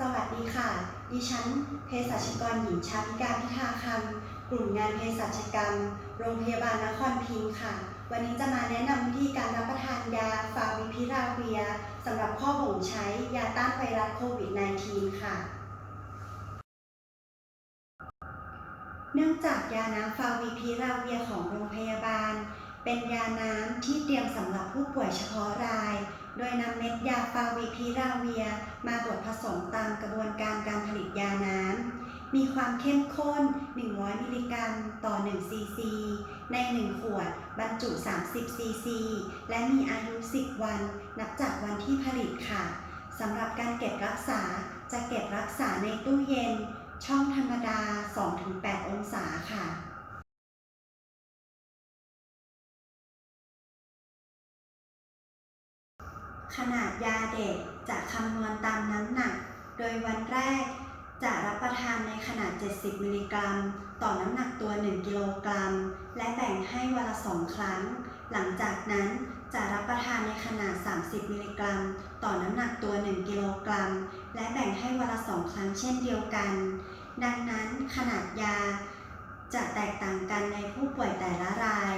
สวัสดีค่ะ ดิฉันเภสัชกรหญิงชาพิการพิทาคำกลุ่มงานเภสัชกรรม โรงพยาบาลนครพิงค์ค่ะ วันนี้จะมาแนะนำวิธีการรับประทานยาฟาวิพิราเวียสำหรับข้อบ่งใช้ยาต้านไวรัสโควิด -19 ค่ะ เนื่องจากยาน้ำฟาวิพิราเวียของโรงพยาบาล เป็นยาน้ำที่เตรียมสำหรับผู้ป่วยเฉพาะราย โดยนำเม็ดยาฟาวิพิราเวีย มาบดผสมตามกระบวนการการผลิตยาน้ำ มีความเข้มข้น 100 มิลลิกรัมต่อ 1 ซีซี ใน 1 ขวด บรรจุ 30 ซีซี และมีอายุ 10 วัน นับจากวันที่ผลิตค่ะ สำหรับการเก็บรักษา จะเก็บรักษาในตู้เย็น ช่องธรรมดา 2 ขนาดยาเด็กจะคำนวณตามน้ำหนัก โดยวันแรกจะรับประทานในขนาด 70 มิลลิกรัม ต่อน้ำหนักตัว 1 กิโลกรัม และแบ่งให้วันละ2ครั้ง หลังจากนั้นจะรับประทานในขนาด 30 มิลลิกรัม ต่อน้ำหนักตัว 1 กิโลกรัม และแบ่งให้วันละ2ครั้งเช่นเดียวกัน ดังนั้นขนาดยาจะแตกต่างกันในผู้ป่วยแต่ละราย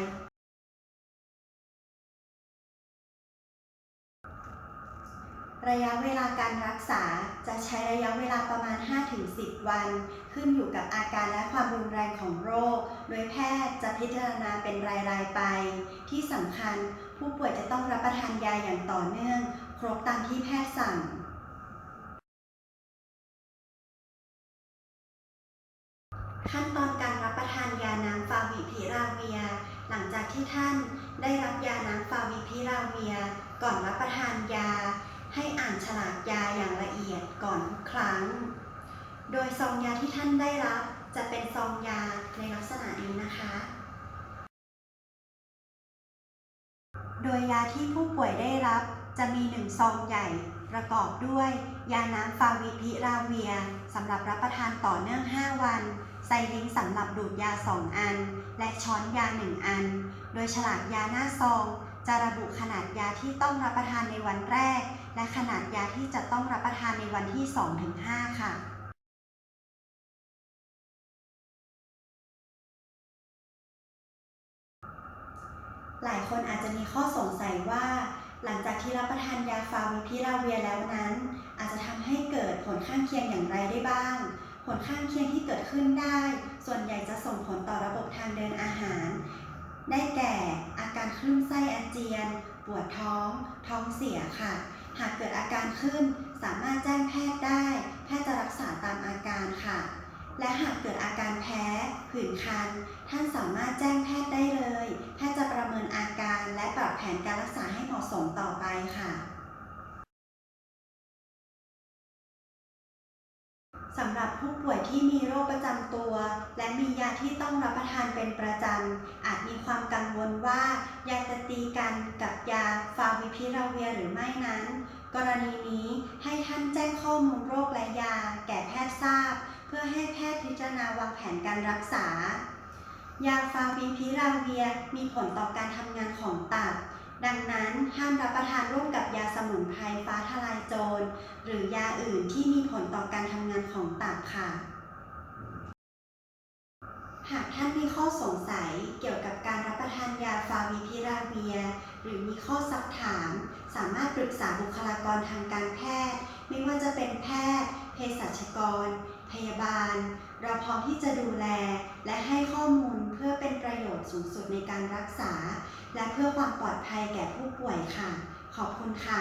ระยะเวลาการรักษาจะใช้ระยะเวลาประมาณ 5-10 วัน ขึ้นอยู่กับอาการและความรุนแรงของโรค โดยแพทย์จะพิจารณาเป็นราย ๆ ไป ที่สำคัญผู้ป่วยจะต้องรับประทานยาอย่างต่อเนื่อง ครบตามที่แพทย์สั่งขั้นตอนการรับประทานยาน้ำฟาวิพิราเวีย หลังจากที่ท่านได้รับยาน้ำฟาวิพิราเวีย ก่อนรับประทานยา ให้อ่านฉลากยาอย่างละเอียดก่อนทุกครั้ง โดยซองยาที่ท่านได้รับจะเป็นซองยาในลักษณะนี้นะคะ โดยยาที่ผู้ป่วยได้รับจะมีหนึ่งซองใหญ่ประกอบด้วย ยาน้ำฟาวิพิราเวียสำหรับรับประทานต่อเนื่อง 5 วัน ไซลิงสำหรับดูดยา 2 อัน และช้อนยา 1 อัน โดยฉลากยาหน้าซอง จะระบุขนาดยาที่ต้องรับประทานในวันแรก และขนาดยาที่จะต้องรับประทานในวันที่ 2-5 ค่ะหลายคนอาจจะมีข้อสงสัยว่า หลังจากที่รับประทานยาฟาวิพิราเวียแล้วนั้น อาจจะทำให้เกิดผลข้างเคียงอย่างไรได้บ้าง ผลข้างเคียงที่เกิดขึ้นได้ ส่วนใหญ่จะส่งผลต่อระบบทางเดินอาหาร ได้แก่อาการคลื่นไส้อาเจียน ปวดท้อง ท้องเสียค่ะ หากเกิดอาการขึ้น สามารถแจ้งแพทย์ได้ แพทย์จะรักษาตามอาการค่ะ และหากเกิดอาการแพ้ผื่นคัน ท่านสามารถแจ้งแพทย์ได้เลย แพทย์จะประเมินอาการและปรับแผนการรักษาให้เหมาะสมต่อไปค่ะ สำหรับผู้ป่วยที่มีโรคประจำตัว และมียาที่ต้องรับประทานเป็นประจำ อาจมีความกังวลว่ายาจะตีกันกับยาฟาวิพิราเวียหรือไม่นั้น กรณีนี้ให้ท่านแจ้งข้อมูลโรคและยา แก่แพทย์ทราบ เพื่อให้แพทย์พิจารณาวางแผนการรักษา ยาฟาวิพิราเวียมีผลต่อการทำงานของตับ ดังนั้นห้ามรับประทานร่วมกับยาสมุนไพรฟ้าทลายโจร หรือยาอื่นที่มีผลต่อการทำงานของตับค่ะ หากท่านมีข้อสงสัยเกี่ยวกับการรับประทานยาฟาวิพิราเวีย หรือมีข้อซักถาม สามารถปรึกษาบุคลากรทางการแพทย์ ไม่ว่าจะเป็นแพทย์ เภสัชกร พยาบาล เราพร้อมที่จะดูแล และให้ข้อมูลเพื่อเป็นประโยชน์สูงสุดในการรักษา และเพื่อความปลอดภัยแก่ผู้ป่วยค่ะ ขอบคุณค่ะ